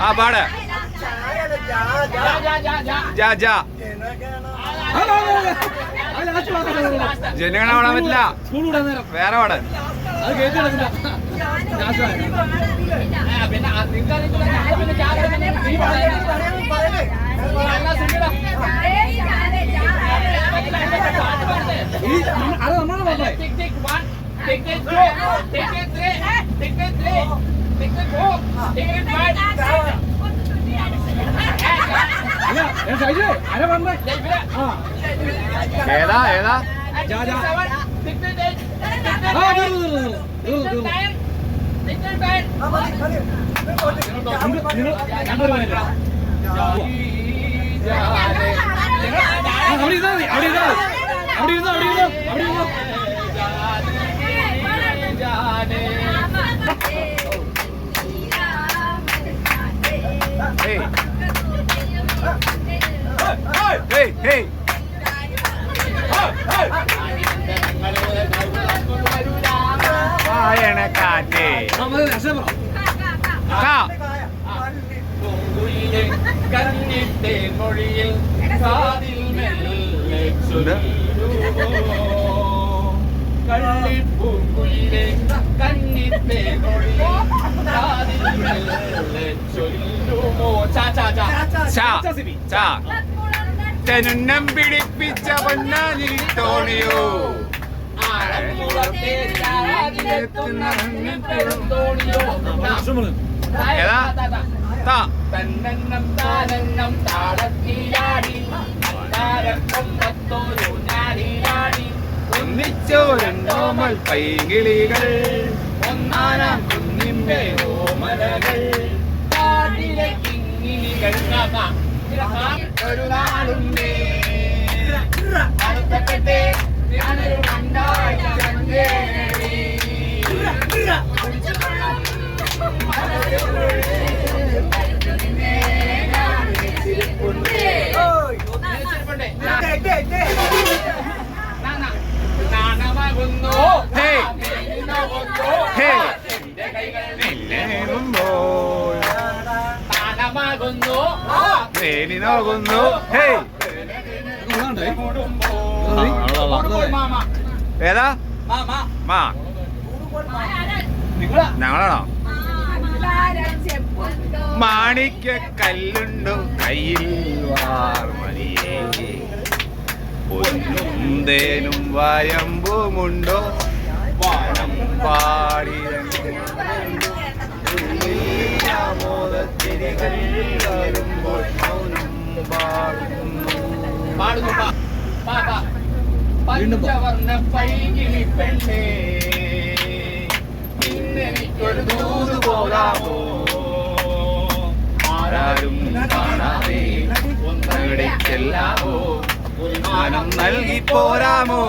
ആ പാട്. ജനഗണ പാടാൻ പറ്റില്ല. വേറെ പാട്. അത് കേട്ട് കിടക്കുന്ന രണ്ടുപേരും ഏതാ അവിടെ ഇരുന്നാ മതി അവിടെ ഇരുന്നാ മതി അവിടെ ഇരുന്നോ അവിടെ ഇരുന്നോ അവിടെ ഇരുന്നോ കാറ്റേ ആ മതി രസം പറ കാ. കന്നിത്തെ മൊഴിയിൽ കാതിൽ മെല്ലെ ചൊല്ലുമോ കള്ളിപ്പൂങ്കുയിലെ കന്നിത്തെ മൊഴിയിൽ കാതിൽ മെല്ലെ ചൊല്ലുമോ ചാ ചാ ചാ. ചാ ചാ. തെന്നുന്നം പിടിപ്പിച്ച പൊന്നാനിൽ തോണിയോ ഏതാ? തന്നെന്നം താനെന്നം താളത്തിലാടി ഞാനിലാടി ഒന്നിച്ചോരണ്ടോമൽ പൈകിളികൾ ഒന്നാനാം കുന്നിന്റെ ഓമലകൾ കാട്ടിലെ കിങ്ങിണികൾ കാണാം. ഏതാ? മാ. ഞങ്ങളാണോ? മാണിക്ക കല്ലുണ്ടോ? കയ്യിൽ പൊന്നും വയമ്പുമുണ്ടോ? പാടുന്നു. പഞ്ചവർണ പൈകിളി പെണ്ണേ. ഇന്നെനിക്കൊരു ദൂത് പോകാമോ ആരാരും കാണാതെ ഒന്നിടെ ചെല്ലാമോ? മാനം നൽകി പോരാമോ?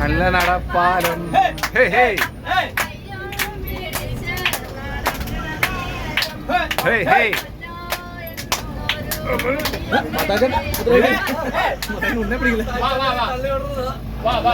നല്ല നടപ്പാലം. ഹേ. ഹേ. Hey. മത്താക്കൻ ഉന്നെ പിടിക്കില്ല വാ വാ വാ. വാ വാ.